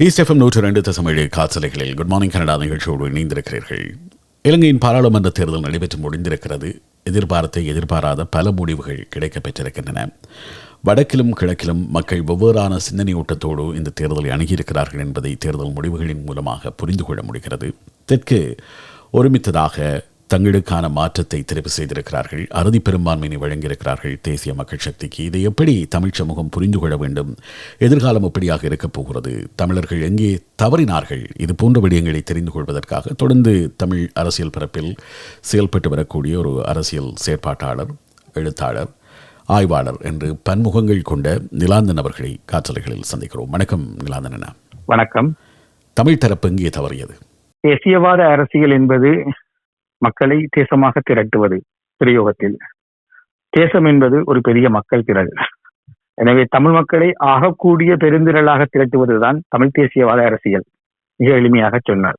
East FM நூற்று ரெண்டு தசமேழு காசலைகளில் குட் மார்னிங் கனடா நிகழ்ச்சியோடு இணைந்திருக்கிறீர்கள். இலங்கையின் பாராளுமன்ற தேர்தல் நடைபெற்று முடிந்திருக்கிறது. எதிர்பார்த்த எதிர்பாராத பல முடிவுகள் கிடைக்கப் பெற்றிருக்கின்றன வடக்கிலும் கிழக்கிலும் மக்கள் வெவ்வேறான சிந்தனையூட்டத்தோடு இந்த தேர்தலை அணுகியிருக்கிறார்கள் என்பதை தேர்தல் முடிவுகளின் மூலமாக புரிந்து கொள்ள முடிகிறது. தெற்கு ஒருமித்ததாக தங்களுக்கான மாற்றத்தை தெரிவு செய்திருக்கிறார்கள். அறுதி பெரும்பான்மையை வழங்கியிருக்கிறார்கள். தேசிய மக்கள் சக்திக்கு இதை எப்படி தமிழ் சமூகம் புரிந்து கொள்ள வேண்டும்? எதிர்காலம் எப்படியாக இருக்கப் போகிறது? தமிழர்கள் எங்கே தவறினார்கள்? இது போன்ற விடயங்களை தெரிந்து கொள்வதற்காக தொடர்ந்து தமிழ் அரசியல் பரப்பில் செயல்பட்டு வரக்கூடிய ஒரு அரசியல் செயற்பாட்டாளர் எழுத்தாளர் ஆய்வாளர் என்று பன்முகங்கள் கொண்ட நிலாந்தன் அவர்களை காற்றலைகளில் சந்திக்கிறோம். வணக்கம் நிலாந்தன் வணக்கம். தமிழ் தரப்பு எங்கே தவறியது? தேசியவாத அரசியல் என்பது மக்களை தேசமாக திரட்டுவது பிரயோகத்தில். தேசம் என்பது ஒரு பெரிய மக்கள் திரள். எனவே தமிழ் மக்களை ஆகக்கூடிய பெருந்திரளாக திரட்டுவதுதான் தமிழ் தேசியவாத அரசியல் மிக எளிமையாக சொன்னார்.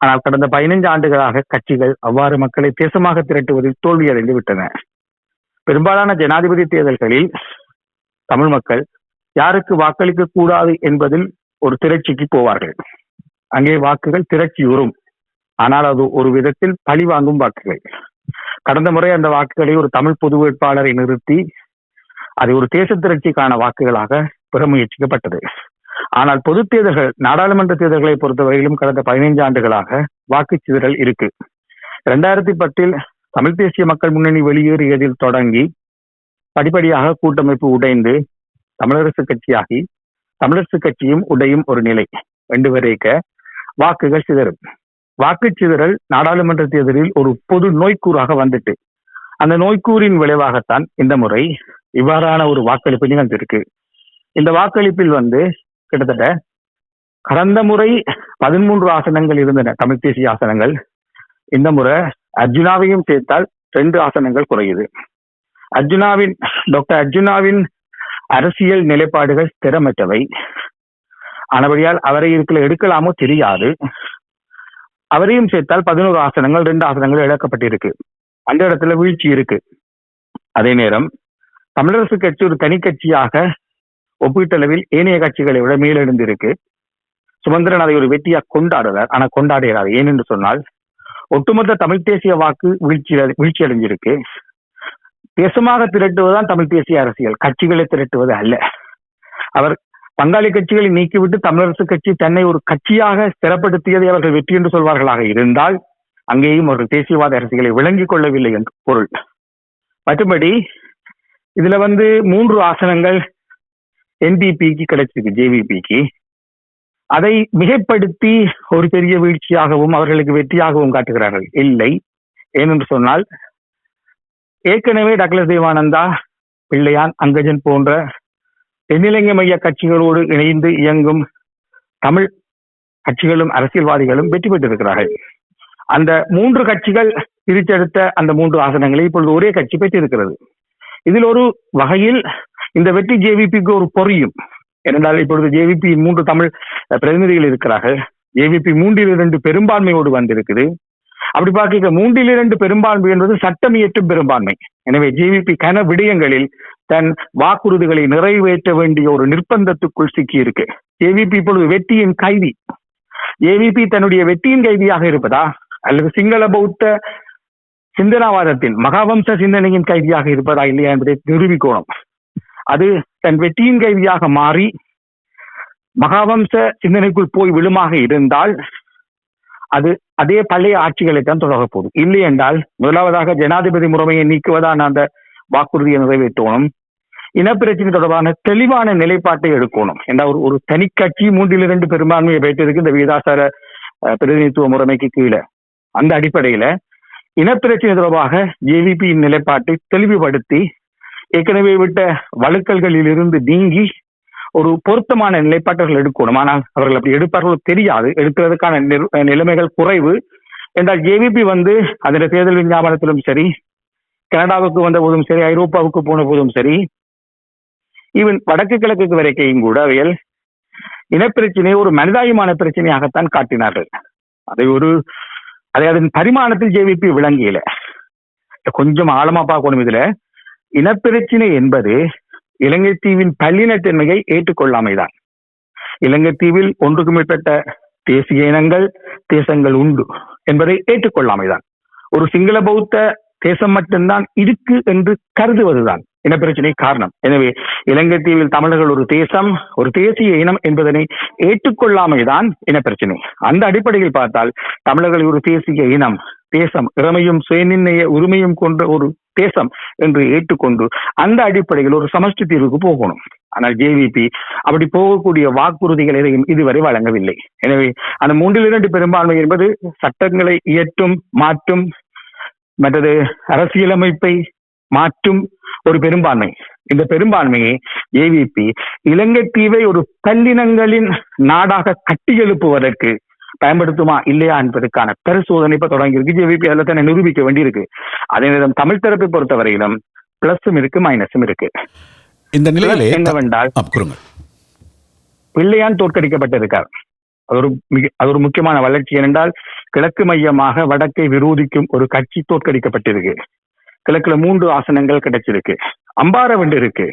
ஆனால் கடந்த பதினைந்து ஆண்டுகளாக கட்சிகள் அவ்வாறு மக்களை தேசமாக திரட்டுவதில் தோல்வியடைந்து விட்டன. பெரும்பாலான ஜனாதிபதி தேர்தல்களில் தமிழ் மக்கள் யாருக்கு வாக்களிக்க கூடாது என்பதில் ஒரு திரட்சிக்கு போவார்கள். அங்கே வாக்குகள் திரட்சியுறும். ஆனால் அது ஒரு விதத்தில் பழி வாங்கும் வாக்குகள். கடந்த முறை அந்த வாக்குகளை ஒரு தமிழ் பொது வேட்பாளரை நிறுத்தி அதை ஒரு தேச திரட்சிக்கான வாக்குகளாக பெற முயற்சிக்கப்பட்டது. ஆனால் பொது தேர்தல்கள் நாடாளுமன்ற தேர்தல்களை பொறுத்தவரையிலும் கடந்த பதினைந்து ஆண்டுகளாக வாக்குச்சிதறல் இருக்கு. இரண்டாயிரத்தி பத்தில் தமிழ் தேசிய மக்கள் முன்னணி வெளியேறியதில் தொடங்கி படிப்படியாக கூட்டமைப்பு உடைந்து தமிழரசு கட்சியாகி தமிழரசு கட்சியும் உடையும் ஒரு நிலை. ரெண்டு வரைக்க வாக்குகள் சிதறும். வாக்குச்சிதறல் நாடாளுமன்ற தேர்தலில் ஒரு பொது நோய்க்கூறாக வந்துட்டு அந்த நோய்க்கூறின் விளைவாகத்தான் இந்த முறை இவ்வாறான ஒரு வாக்களிப்பு நிகழ்ந்திருக்கு. இந்த வாக்களிப்பில் வந்து கிட்டத்தட்ட கடந்த முறை பதிமூன்று ஆசனங்கள் இருந்தன தமிழ் தேசிய ஆசனங்கள். இந்த முறை அர்ஜுனாவையும் சேர்த்தால் ரெண்டு ஆசனங்கள் குறையுது. அர்ஜுனாவின் டாக்டர் அர்ஜுனாவின் அரசியல் நிலைப்பாடுகள் திறமற்றவை. ஆனபடியால் அவரை இருக்கிற எடுக்கலாமோ தெரியாது. அவரையும் சேர்த்தால் பதினோரு ஆசனங்கள் ரெண்டு ஆசனங்கள் இழக்கப்பட்டிருக்கு. அந்த இடத்துல வீழ்ச்சி இருக்கு. அதே நேரம் தமிழரசு கட்சி ஒரு தனி கட்சியாக ஒப்பீட்டளவில் ஏனைய கட்சிகளை விட மேலெழுந்திருக்கு. சுமந்திரன் அதை ஒரு வெற்றியாக கொண்டாடுறார் ஆனா கொண்டாடுகிறார். ஏனென்று சொன்னால் ஒட்டுமொத்த தமிழ் தேசிய வாக்கு வீழ்ச்சி வீழ்ச்சி அடைஞ்சிருக்கு. தேசமாக திரட்டுவதுதான் தமிழ் தேசிய அரசியல். கட்சிகளை திரட்டுவது அல்ல. அவர் பங்காளி கட்சிகளை நீக்கிவிட்டு தமிழரசு கட்சி தன்னை ஒரு கட்சியாக ஸ்திரப்படுத்தியதை அவர்கள் வெற்றி என்று சொல்வார்களாக இருந்தால் அங்கேயும் அவர்கள் தேசியவாத அரசியலை விளங்கிக் கொள்ளவில்லை என்று பொருள். மற்றபடி இதுல வந்து மூன்று ஆசனங்கள் என்பிபிக்கு கிடைச்சிருக்கு ஜேவிபிக்கு அதை மிகைப்படுத்தி ஒரு பெரிய வீழ்ச்சியாகவும் அவர்களுக்கு வெற்றியாகவும் காட்டுகிறார்கள். இல்லை. ஏனென்று சொன்னால் ஏற்கனவே டக்ளஸ் தேவானந்தா பிள்ளையான் அங்கஜன் போன்ற தென்னிலங்கை மைய கட்சிகளோடு இணைந்து இயங்கும் தமிழ் கட்சிகளும் அரசியல்வாதிகளும் வெற்றி பெற்றிருக்கிறார்கள். அந்த மூன்று கட்சிகள் பிரித்தெடுத்த அந்த மூன்று ஆசனங்களை இப்பொழுது ஒரே கட்சி பெற்றிருக்கிறது. இதில் ஒரு வகையில் இந்த வெற்றி ஜேவிபிக்கு ஒரு பொறியும். ஏனென்றால் இப்பொழுது ஜேவிபி மூன்று தமிழ் பிரதிநிதிகள் இருக்கிறார்கள். ஜேவிபி மூன்றில் இரண்டு பெரும்பான்மையோடு வந்திருக்குது. அப்படி பார்க்க மூன்றில் இரண்டு பெரும்பான்மை என்பது சட்டம் இயற்றும் பெரும்பான்மை. எனவே ஜேவிபி கன விடயங்களில் தன் வாக்குறுதிகளை நிறைவேற்ற வேண்டிய ஒரு நிர்பந்தத்துக்குள் சிக்கியிருக்கு. ஏவிபி இப்பொழுது வெற்றியின் கைதி. ஏவிபி தன்னுடைய வெற்றியின் கைதியாக இருப்பதா? அல்லது சிங்கள பௌத்த சிந்தனாவாதத்தின் மகாவம்ச சிந்தனையின் கைதியாக இருப்பதா இல்லையா என்பதை நிரூபிக்கணும். அது தன் வெற்றியின் கைதியாக மாறி மகாவம்ச சிந்தனைக்குள் போய் விழுமாக இருந்தால் அது அதே பழைய ஆட்சிகளை தான் தொடரப் போகுது. இல்லை என்றால் முதலாவதாக ஜனாதிபதி முறைமையை நீக்குவதான அந்த வாக்குறுதியை நிறைவேற்றணும் இனப்பிரச்சனை தொடர்பான தெளிவான நிலைப்பாட்டை எடுக்கணும். என்ற ஒரு ஒரு தனி கட்சி மூன்றில் இரண்டு பெரும்பான்மையை பெற்றிருக்கு இந்த விகிதாசார பிரதிநிதித்துவ முறைமைக்கு கீழே. அந்த அடிப்படையில இனப்பிரச்சனை தொடர்பாக ஜேவிபியின் நிலைப்பாட்டை தெளிவுபடுத்தி ஏற்கனவே விட்ட வழுக்கல்களில் இருந்து நீங்கி ஒரு பொருத்தமான நிலைப்பாட்டர்கள் எடுக்கணும். ஆனால் அவர்கள் அப்படி எடுப்பார்களோ தெரியாது. எடுக்கிறதுக்கான நிலைமைகள் குறைவு. என்றால் ஜேவிபி வந்து அதில் தேர்தல் விஞ்ஞாபனத்திலும் சரி கனடாவுக்கு வந்த போதும் சரி ஐரோப்பாவுக்கு போன போதும் சரி ஈவன் வடக்கு கிழக்கு வரைக்கையும் கூட அவைகள் இனப்பிரச்சனையை ஒரு மனிதாயமான பிரச்சனையாகத்தான் காட்டினார்கள். அதை ஒரு அதை அதன் பரிமாணத்தில் ஜேவிபி விளங்கியில. கொஞ்சம் ஆழமா பார்க்கணும் இதுல. இனப்பிரச்சனை என்பது இலங்கை தீவின் பல்லினத்தன்மையை ஏற்றுக்கொள்ளாமைதான். இலங்கை தீவில் ஒன்றுக்கு மேற்பட்ட தேசிய இனங்கள் தேசங்கள் உண்டு என்பதை ஏற்றுக்கொள்ளாமைதான். ஒரு சிங்கள பௌத்த தேசம் மட்டும்தான் இருக்கு என்று கருதுவதுதான். இனப்பிரச்சனை காரணம். எனவே இலங்கை தீவில் தமிழர்கள் ஒரு தேசம் ஒரு தேசிய இனம் என்பதனை ஏற்றுக்கொள்ளாமைதான் இனப்பிரச்சனை. அந்த அடிப்படையில் பார்த்தால் தமிழர்கள் ஒரு தேசிய இனம் தேசம் இறமையும் சுயநிர்ணய உரிமையும் கொண்ட ஒரு தேசம் என்று ஏற்றுக்கொண்டு அந்த அடிப்படையில் ஒரு சமஷ்டி தீர்வுக்கு போகணும். ஆனால் ஜேவிபி அப்படி போகக்கூடிய வாக்குறுதிகள் எதையும் இதுவரை வழங்கவில்லை. எனவே அந்த மூன்றில் இரண்டு பெரும்பான்மை என்பது சட்டங்களை இயற்றும் மாற்றும் மற்றது அரசியலமைப்பை மாற்றும் ஒரு பெரும்பான்மை. இந்த பெரும்பான்மையை ஏவிபி இலங்கை தீவை ஒரு பல்லினங்களின் நாடாக கட்டியெழுப்புவதற்கு பயன்படுத்துமா இல்லையா என்பதற்கான பரிசோதனை இப்ப தொடங்கியிருக்கு. ஜேவிபி அதில் தன்னை நிரூபிக்க வேண்டியிருக்கு. அதே நேரம் தமிழ் தரப்பை பொறுத்தவரையிலும் பிளஸும் இருக்கு மைனஸும் இருக்கு. இந்த நிலையிலே என்னவென்றால் பிள்ளையான் தோற்கடிக்கப்பட்டிருக்கார். அது ஒரு மிக அது ஒரு முக்கியமான வளர்ச்சி ஏனென்றால் கிழக்கு மையமாக வடக்கை விரோதிக்கும் ஒரு கட்சி தோற்கடிக்கப்பட்டிருக்கு. கிழக்குல மூன்று ஆசனங்கள் கிடைச்சிருக்கு. அம்பாரவண்டு இருக்கு.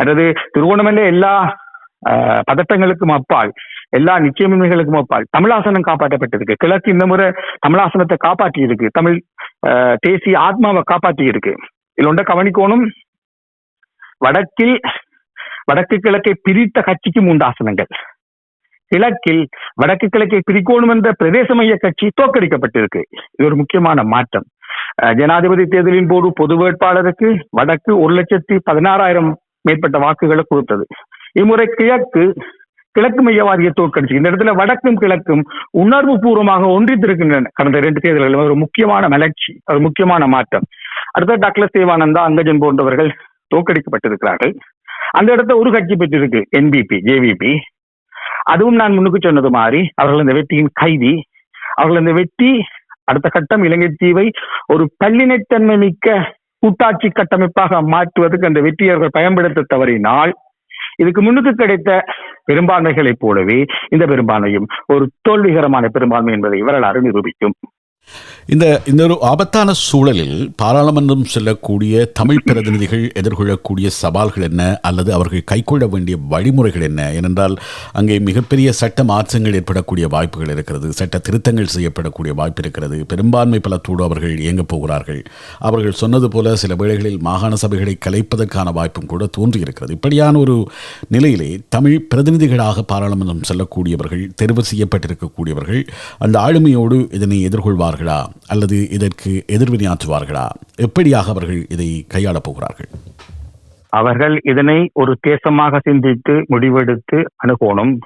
அதாவது திருவோணமலை எல்லா ஆஹ், பதட்டங்களுக்கும் அப்பால் எல்லா நிச்சயமின்மைகளுக்கும் அப்பால் தமிழாசனம் காப்பாற்றப்பட்டிருக்கு கிழக்கு இந்த முறை தமிழாசனத்தை காப்பாற்றி இருக்கு தமிழ் ஆஹ், தேசிய ஆத்மாவை காப்பாற்றி இருக்கு இதுல ஒன்றை கவனிக்கணும். வடக்கில் வடக்கு கிழக்கை பிரித்த கட்சிக்கு மூன்று ஆசனங்கள். கிழக்கில் வடக்கு கிழக்கை பிரிக்கோணும் என்ற பிரதேச மைய கட்சி தோற்கடிக்கப்பட்டிருக்கு. இது ஒரு முக்கியமான மாற்றம். ஜனாதிபதி தேர்தலின் போது பொது வேட்பாளருக்கு வடக்கு ஒரு லட்சத்தி பதினாறாயிரம் மேற்பட்ட வாக்குகளை கொடுத்தது. இம்முறை கிழக்கு கிழக்கு மையவாதியை தோற்கடிச்சு இந்த இடத்துல வடக்கும் கிழக்கும் உணர்வு பூர்வமாக ஒன்றித்திருக்கின்றன. கடந்த இரண்டு தேர்தல்களும் ஒரு முக்கியமான மலர்ச்சி ஒரு முக்கியமான மாற்றம். அடுத்த டாக்டர் தேவானந்தா அங்கஜன் போன்றவர்கள் தோற்கடிக்கப்பட்டிருக்கிறார்கள். அந்த இடத்த ஒரு கட்சி பெற்றிருக்கு என்பிபி ஜேவிபி அதுவும் நான் முன்னுக்கு சொன்னது மாதிரி அவர்கள் இந்த வெற்றியின் கைதி அவர்கள் இந்த வெற்றி அடுத்த கட்டம் இலங்கை தீவை ஒரு பல்லினைத்தன்மை மிக்க கூட்டாட்சி கட்டமைப்பாக மாற்றுவதற்கு அந்த வெற்றியர்கள் பயன்படுத்த தவறினால் இதுக்கு முன்னுக்கு கிடைத்த பெரும்பான்மைகளைப் போலவே இந்த பெரும்பான்மையும் ஒரு தோல்விகரமான பெரும்பான்மை என்பதை வரலாறு நிரூபிக்கும். இந்த இந்த ஒரு ஆபத்தான சூழலில் பாராளுமன்றம் செல்லக்கூடிய தமிழ் பிரதிநிதிகள் எதிர்கொள்ளக்கூடிய சவால்கள் என்ன? அல்லது அவர்கள் கைக்கொள்ள வேண்டிய வழிமுறைகள் என்ன? ஏனென்றால் அங்கே மிகப்பெரிய சட்ட மாற்றங்கள் ஏற்படக்கூடிய வாய்ப்புகள் இருக்கிறது. சட்ட திருத்தங்கள் செய்யப்படக்கூடிய வாய்ப்பு இருக்கிறது. பெரும்பான்மை பலத்தோடு அவர்கள் இயங்கப் போகிறார்கள். அவர்கள் சொன்னது போல சில வேளைகளில் மாகாண சபைகளை கலைப்பதற்கான வாய்ப்பும் கூட தோன்றியிருக்கிறது. இப்படியான ஒரு நிலையிலே தமிழ் பிரதிநிதிகளாக பாராளுமன்றம் செல்லக்கூடியவர்கள் தெரிவு செய்யப்பட்டிருக்கக்கூடியவர்கள் அந்த ஆளுமையோடு இதனை எதிர்கொள்வார்களா அல்லது இதற்கு எதிர்வினையாற்றுவார்களா எப்படியாக அவர்கள் இதை கையாளப் போகிறார்கள்? அவர்கள் இதனை ஒரு தேசமாக சிந்தித்து முடிவெடுத்து அணுகணும்.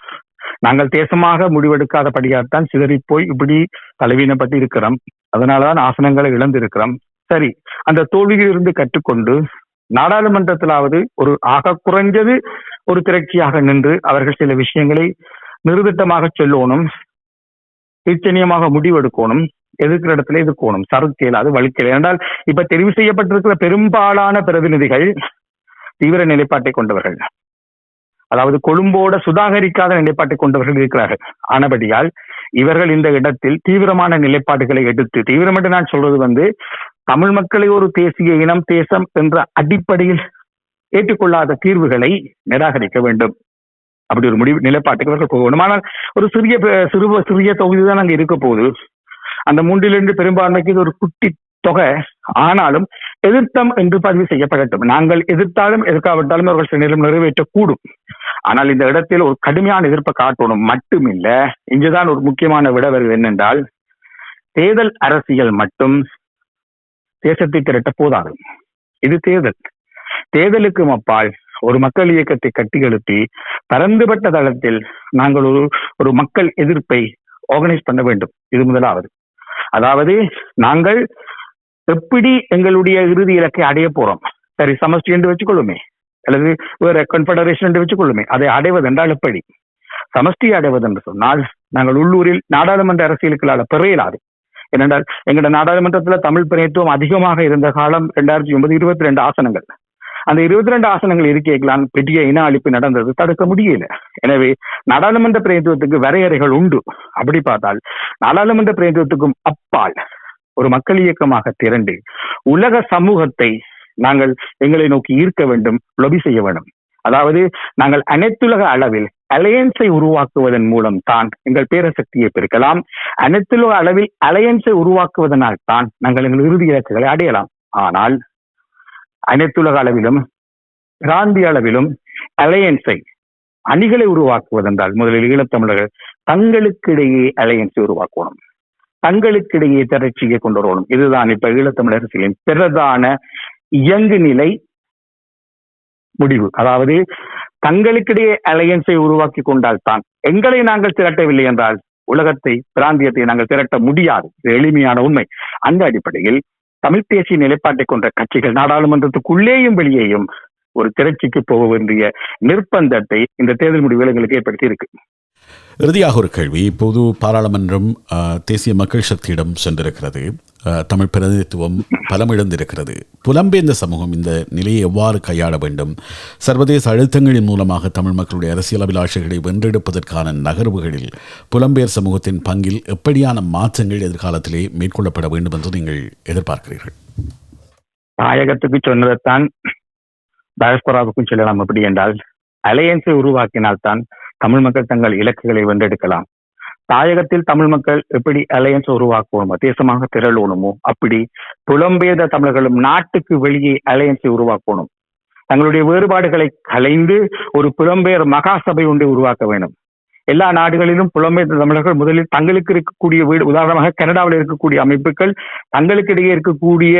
நாங்கள் தேசமாக முடிவெடுக்காதபடியால்தான் சிதறி போய் இப்படி தலைவீனப்பட்டு இருக்கிறோம் அதனாலதான் ஆசனங்களை இழந்திருக்கிறோம். சரி அந்த தோல்வியிலிருந்து கற்றுக்கொண்டு நாடாளுமன்றத்திலாவது ஒரு ஆக குறைஞ்சது ஒரு திரட்சியாக நின்று அவர்கள் சில விஷயங்களை நிறுதிட்டமாக சொல்லணும். நிச்சயமாக முடிவெடுக்கணும். எதிர்க்கிற இடத்துல எதிர்க்கணும் சறுக்கு இயலாது வலிக்கல என்றால் இப்ப தெரிவு செய்யப்பட்டிருக்கிற பெரும்பாலான பிரதிநிதிகள் தீவிர நிலைப்பாட்டை கொண்டவர்கள். அதாவது கொழும்போட சுதாகரிக்காத நிலைப்பாட்டை கொண்டவர்கள் இருக்கிறார்கள். ஆனபடியால் இவர்கள் இந்த இடத்தில் தீவிரமான நிலைப்பாடுகளை எடுத்து தீவிரம் என்று நான் சொல்றது வந்து தமிழ் மக்களை ஒரு தேசிய இனம் தேசம் என்ற அடிப்படையில் ஏற்றுக்கொள்ளாத தீர்வுகளை நிராகரிக்க வேண்டும். அப்படி ஒரு முடிவு நிலைப்பாட்டுக்கு இவர்கள் போக வேண்டும் ஆனால் ஒரு சிறிய சிறு சிறிய தொகுதி தான் அங்க இருக்க போகுது. அந்த மூன்றிலிருந்து பெரும்பான்மைக்கு இது ஒரு குட்டி தொகை. ஆனாலும் எதிர்த்தம் என்று பதிவு செய்யப்படட்டும். நாங்கள் எதிர்த்தாலும் எதிர்க்காவிட்டாலும் அவர்கள் சில நேரம் நிறைவேற்றக்கூடும். ஆனால் இந்த இடத்தில் ஒரு கடுமையான எதிர்ப்பை காட்டணும் மட்டுமில்ல. இங்குதான் ஒரு முக்கியமான விட வருது என்னென்றால் தேர்தல் அரசியல் மட்டும் தேசத்தை திரட்ட போதாது. இது தேர்தல். தேர்தலுக்கு அப்பால் ஒரு மக்கள் இயக்கத்தை கட்டியெழுப்பி பரந்துபட்ட தளத்தில் நாங்கள் ஒரு ஒரு மக்கள் எதிர்ப்பை ஆர்கனைஸ் பண்ண வேண்டும். இது முதலாவது. அதாவது நாங்கள் எப்படி எங்களுடைய இறுதி இலக்கை அடைய போறோம்? சரி சமஷ்டி என்று வச்சுக்கொள்ளுமே. அல்லது வேற கன்ஃபெடரேஷன் என்று வச்சுக்கொள்ளுமே. அதை அடைவது என்றால் எப்படி? சமஷ்டி அடைவது என்று சொன்னால் நாங்கள் உள்ளூரில் நாடாளுமன்ற அரசியலுக்குள்ளால பெற இயலாது ஏனென்றால் எங்களோட நாடாளுமன்றத்துல தமிழ் பிரதித்துவம் அதிகமாக இருந்த காலம் ரெண்டாயிரத்தி ஒன்பது இருபத்தி ரெண்டு ஆசனங்கள். அந்த இருபத்தி ரெண்டு ஆசனங்கள் இருக்கைகளான் பெரிய இன அழிப்பு நடந்தது. தடுக்க முடியல. எனவே நாடாளுமன்ற பிரதித்துவத்துக்கு வரையறைகள் உண்டு. அப்படி பார்த்தால் நாடாளுமன்ற பிரதித்துவத்துக்கும் அப்பால் ஒரு மக்கள் இயக்கமாக திரண்டு உலக சமூகத்தை நாங்கள் எங்களை நோக்கி ஈர்க்க வேண்டும் லொபி செய்ய வேண்டும். அதாவது நாங்கள் அனைத்துலக அளவில் அலையன்ஸை உருவாக்குவதன் மூலம் தான் எங்கள் பேரசக்தியை பெருக்கலாம். அனைத்துலக அளவில் அலையன்ஸை உருவாக்குவதனால் தான் நாங்கள் எங்கள் இறுதி இலக்குகளை அடையலாம். ஆனால் அனைத்துலக அளவிலும் பிராந்திய அளவிலும் அலையன்ஸை அணிகளை உருவாக்குவதென்றால் முதலில் ஈழத்தமிழர்கள் தங்களுக்கிடையே அலையன்ஸை உருவாக்கணும் தங்களுக்கிடையே திரட்சியை கொண்டு வரணும் இதுதான் இப்ப ஈழத்தமிழ் அரசியலின் பிரதான இயங்கு நிலை முடிவு. அதாவது தங்களுக்கிடையே அலையன்ஸை உருவாக்கி கொண்டால் தான் எங்களை நாங்கள் திரட்டவில்லை என்றால் உலகத்தை பிராந்தியத்தை நாங்கள் திரட்ட முடியாது. எளிமையான உண்மை. அந்த அடிப்படையில் தமிழ் தேசிய நிலைப்பாட்டை கொண்ட கட்சிகள் நாடாளுமன்றத்துக்குள்ளேயும் வெளியேயும் ஒரு திரட்சிக்கு போக வேண்டிய நிர்பந்தத்தை இந்த தேர்தல் முடிவுகள் எங்களுக்கு ஏற்படுத்தி இருக்கு இறுதியாக ஒரு கேள்வி. இப்போது பாராளுமன்றம் தேசிய மக்கள் சக்தியிடம் சென்றிருக்கிறது. தமிழ் பிரதிநிதித்துவம் பலமிழந்திருக்கிறது. புலம்பெயர்ந்த சமூகம் இந்த நிலையை எவ்வாறு கையாள வேண்டும்? சர்வதேச அழுத்தங்களின் மூலமாக தமிழ் மக்களுடைய அரசியல் அபிலாஷைகளை வென்றெடுப்பதற்கான நகர்வுகளில் புலம்பெயர் சமூகத்தின் பங்கில் எப்படியான மாற்றங்கள் எதிர்காலத்திலே மேற்கொள்ளப்பட வேண்டும் என்று நீங்கள் எதிர்பார்க்கிறீர்கள்? தாயகத்துக்கு சொன்னதைத்தான் டயஸ்பராவுக்கும் சொல்லலாம். எப்படி என்றால் அலையன்ஸை உருவாக்கினால்தான் தமிழ் மக்கள் தங்கள் இலக்குகளை வென்றெடுக்கலாம். தாயகத்தில் தமிழ் மக்கள் எப்படி அலையன்ஸ் உருவாக்கணுமோ தேசமாக திரளணுமோ அப்படி புலம்பெயர்ந்த தமிழர்களும் நாட்டுக்கு வெளியே அலையன்ஸை உருவாக்கணும். தங்களுடைய வேறுபாடுகளை கலைந்து ஒரு புலம்பெயர் மகாசபை ஒன்றை உருவாக்க வேண்டும். எல்லா நாடுகளிலும் புலம்பெயர்ந்த தமிழர்கள் முதலில் தங்களுக்கு இருக்கக்கூடிய வீடு உதாரணமாக கனடாவில் இருக்கக்கூடிய அமைப்புகள் தங்களுக்கிடையே இருக்கக்கூடிய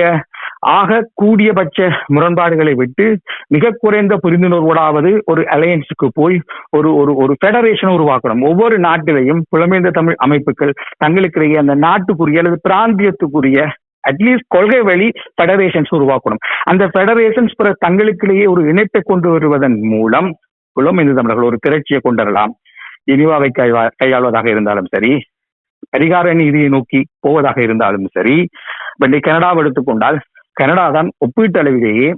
ஆக கூடியபட்ச முரண்பாடுகளை விட்டு மிக குறைந்த புரிந்துணர்வோடாவது ஒரு அலையன்ஸுக்கு போய் ஒரு ஒரு ஒரு ஃபெடரேஷன் உருவாக்கணும். ஒவ்வொரு நாட்டிலையும் புலமேந்த தமிழ் அமைப்புகள் தங்களுக்கிடையே அந்த நாட்டுக்குரிய அல்லது பிராந்தியத்துக்குரிய அட்லீஸ்ட் கொள்கை வழி ஃபெடரேஷன்ஸ் உருவாக்கணும். அந்த ஃபெடரேஷன்ஸ் பிற தங்களுக்கிடையே ஒரு இணைப்பை கொண்டு வருவதன் மூலம் புலம்பெயர்ந்த தமிழர்கள் ஒரு திரட்சியை கொண்டு வரலாம். இனிவாவை கையாள்வதாக இருந்தாலும் சரி பரிகார நீதியை நோக்கி போவதாக இருந்தாலும் சரி பட் கனடாவை எடுத்துக்கொண்டால் கனடா தான் ஒப்பீட்டளவிலேயே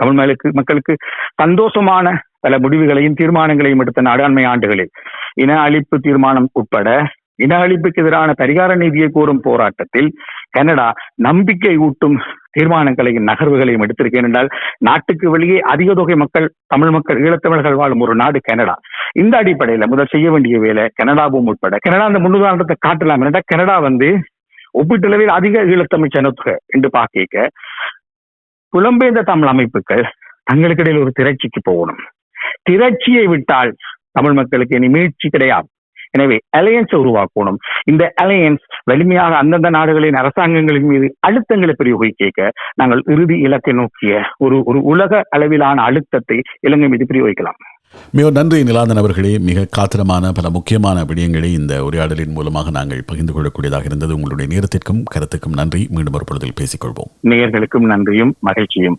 தமிழ் மக்களுக்கு மக்களுக்கு சந்தோஷமான பல முடிவுகளையும் தீர்மானங்களையும் எடுத்த நாடாண்மை ஆண்டுகளில் இன அழிப்பு தீர்மானம் உட்பட இன அழிப்புக்கு எதிரான பரிகார நீதியை கோரும் போராட்டத்தில் கனடா நம்பிக்கை ஊட்டும் தீர்மானங்களையும் நகர்வுகளையும் எடுத்திருக்கேன் என்றால் நாட்டுக்கு வெளியே அதிக தொகை மக்கள் தமிழ் மக்கள் ஈழத்தமிழர்கள் வாழும் ஒரு நாடு கனடா. இந்த அடிப்படையில முதல் செய்ய வேண்டிய வேலை கனடாவும் உட்பட. கனடா அந்த முன்னுதாரணத்தை காட்டலாம். என்றால் கனடா வந்து ஒப்பீட்டளவில் அதிக ஈழத்தமிழ் சனத்துக என்று பார்க்க புலம்பெயர்ந்த தமிழ் அமைப்புகள் தங்களுக்கிடையில் ஒரு திரட்சிக்கு போகணும். திரட்சியை விட்டால் தமிழ் மக்களுக்கு இனி மீழ்ச்சி கிடையாது. எனவே அலையன்ஸ் உருவாக்கணும். இந்த அலையன்ஸ் வலிமையாக அந்தந்த நாடுகளின் அரசாங்கங்களின் மீது அழுத்தங்களை பிரயோகிக்க நாங்கள் இறுதி இலக்கை நோக்கிய ஒரு ஒரு உலக அளவிலான அழுத்தத்தை இலங்கை மீது பிரயோகிக்கலாம் மிக நன்றி நிலாந்தன் அவர்களே மிக காத்திரமான பல முக்கியமான விடயங்களை இந்த உரையாடலின் மூலமாக நாங்கள் பகிர்ந்து கொள்ளக்கூடியதாக இருந்தது. உங்களுடைய நேரத்திற்கும் கருத்துக்கும் நன்றி. மீண்டும் ஒரு பொழுதில் பேசிக்கொள்வோம். நேயர்களுக்கும் நன்றியும் மகிழ்ச்சியும்.